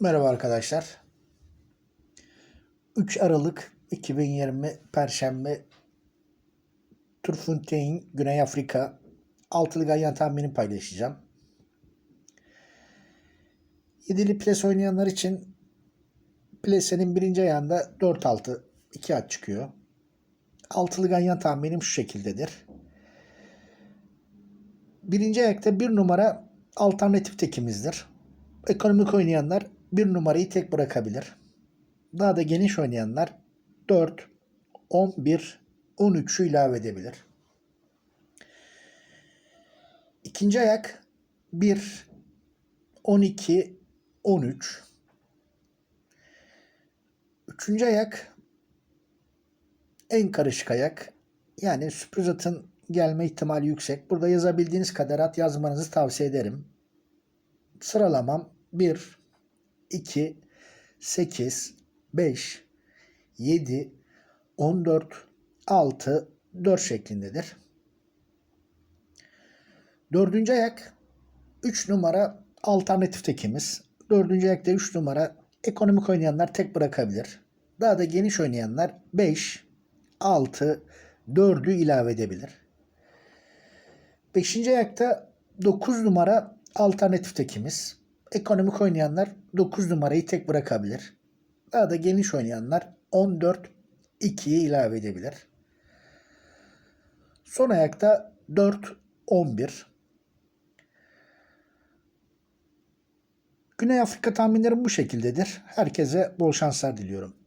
Merhaba arkadaşlar. 3 Aralık 2020 Perşembe Turfuntein Güney Afrika altılı ganyan tahmini paylaşacağım. Yedili ples oynayanlar için plesenin birinci ayağında 4-6 2 at çıkıyor. Altılı ganyan tahminim şu şekildedir. Birinci ayakta bir numara alternatif tekimizdir. Ekonomik oynayanlar bir numarayı tek bırakabilir. Daha da geniş oynayanlar 4, 11, 13'ü ilave edebilir. İkinci ayak 1, 12, 13. Üçüncü ayak en karışık ayak. Yani sürpriz atın gelme ihtimali yüksek. Burada yazabildiğiniz kadar at yazmanızı tavsiye ederim. Sıralamam 1, 2, 8, 5, 7, 14, 6, 4 şeklindedir. Dördüncü ayak 3 numara alternatif tekimiz. Dördüncü ayakta 3 numara ekonomik oynayanlar tek bırakabilir. Daha da geniş oynayanlar 5, 6, 4'ü ilave edebilir. Beşinci ayakta 9 numara alternatif tekimiz. Ekonomik oynayanlar 9 numarayı tek bırakabilir. Daha da geniş oynayanlar 14 2'yi ilave edebilir. Son ayakta 4 11. Güney Afrika tahminlerim bu şekildedir. Herkese bol şanslar diliyorum.